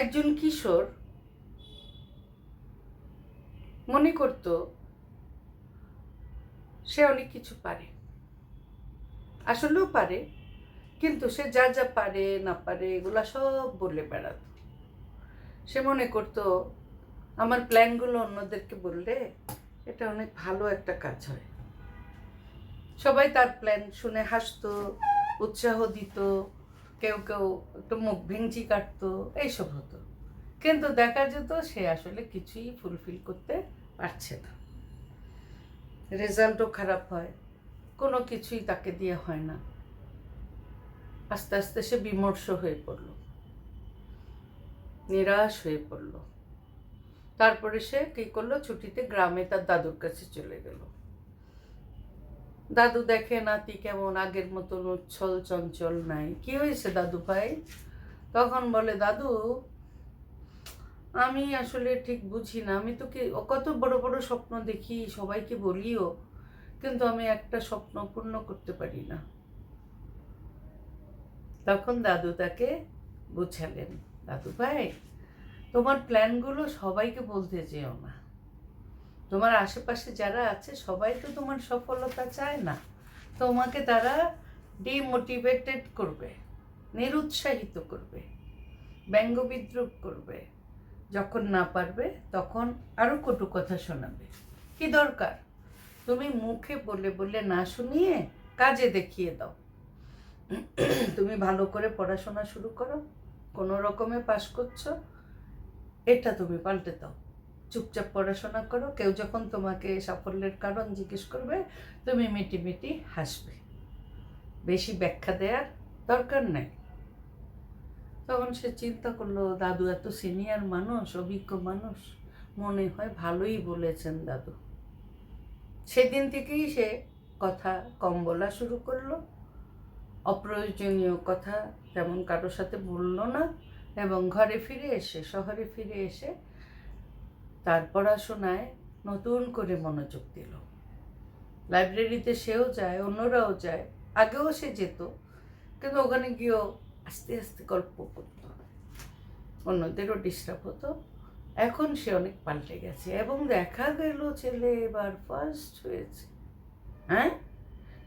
একজন কিশোর মনে করত সে অনেক কিছু পারে। আসলেও পারে, কিন্তু সে যা যা পারে, না পারে, এগুলা সব বলে বেড়াত। সে মনে করতো, আমার প্ল্যানগুলো অন্যদেরকে বললে এটা অনেক ভালো একটা কাজ হয়। সবাই তার প্ল্যান শুনে হাসতো, উৎসাহ দিত। কেউ কেউ একটু মুখ ভেঙচি কাটতো, এইসব হতো। কিন্তু দেখা যেত সে আসলে কিছুই ফুলফিল করতে পারছে না। রেজাল্টও খারাপ হয়, কোনো কিছুই তাকে দিয়ে হয় না। আস্তে আস্তে সে বিমর্ষ হয়ে পড়ল। নিরাশ হয়ে পড়ল। তারপরে সে কী করল? ছুটিতে গ্রামে তার দাদুর কাছে চলে গেল। দাদু দেখে নাতি কেমন, আগের মতন উচ্ছল চঞ্চল নাই। কি হয়েছে দাদু ভাই? তখন বলে, দাদু, আমি আসলে ঠিক বুঝি না। আমি তো কি কত বড় বড় স্বপ্ন দেখি, সবাইকে বলিও, কিন্তু আমি একটা স্বপ্ন পূর্ণ করতে পারি না। তখন দাদু তাকে বুঝালেন, দাদু ভাই, তোমার প্ল্যানগুলো সবাইকে বলতে যেও না। তোমার আশেপাশে যারা আছে, সবাই তো তোমার সফলতা চায় না। তোমাকে তারা ডিমোটিভেটেড করবে, নিরুৎসাহিত করবে, ব্যঙ্গ বিদ্রুপ করবে। যখন না পারবে, তখন আরও কটু কথা শোনাবে। কি দরকার? তুমি মুখে বলে বলে না শুনিয়ে কাজে দেখিয়ে দাও। তুমি ভালো করে পড়াশোনা শুরু করো, কোনো রকমে পাশ করছ, এটা তুমি পাল্টে দাও। চুপচাপ পড়াশোনা করো। কেউ যখন তোমাকে সাফল্যের কারণ জিজ্ঞেস করবে, তুমি মিটি মিটি হাসবে। বেশি ব্যাখ্যা দেওয়ার দরকার নেই। তখন সে চিন্তা করল, দাদু এত সিনিয়র মানুষ, অভিজ্ঞ মানুষ। মনে হয় ভালোই বলেছেন দাদু। সেদিন থেকেই সে কথা কম বলা শুরু করল। অপ্রয়োজনীয় কথা তেমন কারোর সাথে বলল না এবং ঘরে ফিরে এসে, শহরে ফিরে এসে তার পড়াশোনায় নতুন করে মনোযোগ দিল। লাইব্রেরিতে সেও যায়, অন্যরাও যায়। আগেও সে যেত, কিন্তু ওখানে গিয়েও আস্তে আস্তে গল্প করত। অন্যদেরও ডিস্টার্ব হতো। এখন সে অনেক পাল্টে গেছে এবং দেখা গেল ছেলে এবার ফার্স্ট হয়েছে। হ্যাঁ?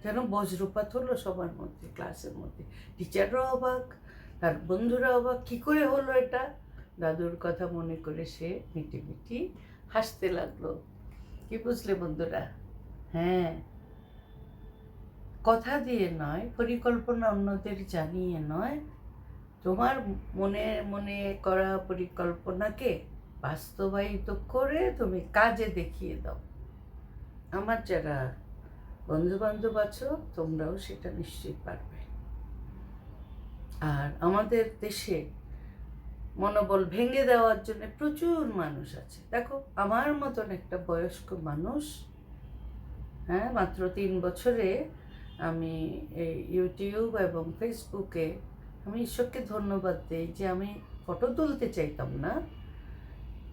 যেন বজ্রপাত হলো সবার মধ্যে ক্লাসের মধ্যে। টিচাররাও অবাক, তার বন্ধুরা অবাক, কী করে হলো এটা? দাদুর কথা মনে করে সে মিটি মিটি হাসতে লাগল। কি বুঝলে বন্ধুরা? হ্যাঁ। কথা দিয়ে নয়, পরিকল্পনা অন্যদের জানিয়ে নয়। তোমার মনে মনে করা পরিকল্পনাকে বাস্তবায়িত করে তুমি কাজে দেখিয়ে দাও। আমার যারা বন্ধু বান্ধব আছো, তোমরাও সেটা নিশ্চয়ই পারবে। আর আমাদের দেশে মনোবল ভেঙে দেওয়ার জন্য প্রচুর মানুষ আছে। দেখো, আমার মতন একটা বয়স্ক মানুষ হ্যাঁ মাত্র তিন বছরে আমি এই ইউটিউব এবং ফেসবুকে আমি ঈশ্বরকে ধন্যবাদ দিই যে আমি ফটো তুলতে চাইতাম না।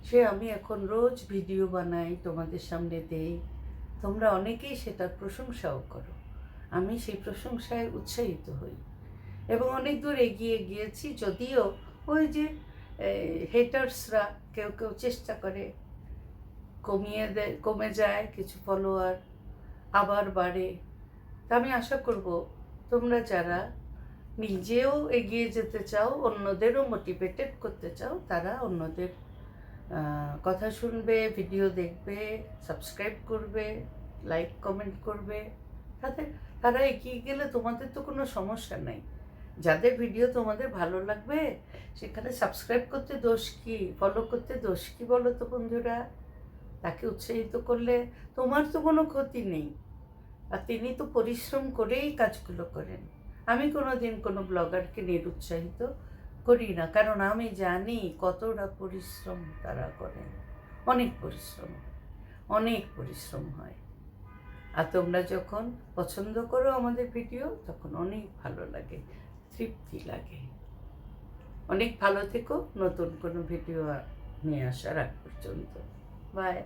সে আমি এখন রোজ ভিডিও বানাই, তোমাদের সামনে দেই। তোমরা অনেকেই সেটার প্রশংসাও করো। আমি সেই প্রশংসায় উৎসাহিত হই। এবং অনেক দূর এগিয়ে গিয়েছি, যদিও ওই যে হেটার্সরা কেউ কেউ চেষ্টা করে কমিয়ে দেয় কমে যায় কিছু ফলোয়ার আবার বাড়ে। তা আমি আশা করব তোমরা যারা নিজেও এগিয়ে যেতে চাও, অন্যদেরও মোটিভেটেড করতে চাও, তারা অন্যদের কথা শুনবে ভিডিও দেখবে সাবস্ক্রাইব করবে লাইক কমেন্ট করবে। তাদের, তারা এগিয়ে গেলে তোমাদের তো কোনো সমস্যা নাই। যাদের ভিডিও তোমাদের ভালো লাগবে, সেখানে সাবস্ক্রাইব করতে দোষ কি? ফলো করতে দোষ কি বলো তো বন্ধুরা? তাকে উৎসাহিত করলে তোমার তো কোনো ক্ষতি নেই। আর তিনি তো পরিশ্রম করেই কাজগুলো করেন। আমি কোনো দিন কোনো ব্লগারকে নিরুৎসাহিত করি না, কারণ আমি জানি কতটা পরিশ্রম তারা করেন। অনেক পরিশ্রম অনেক পরিশ্রম হয়। আর তোমরা যখন পছন্দ করো আমাদের ভিডিও তখন অনেক ভালো লাগে। তৃপ্তি লাগে। অনেক ভালো থেকো নতুন কোনো ভিডিও নিয়ে আসার আগ পর্যন্ত। বাই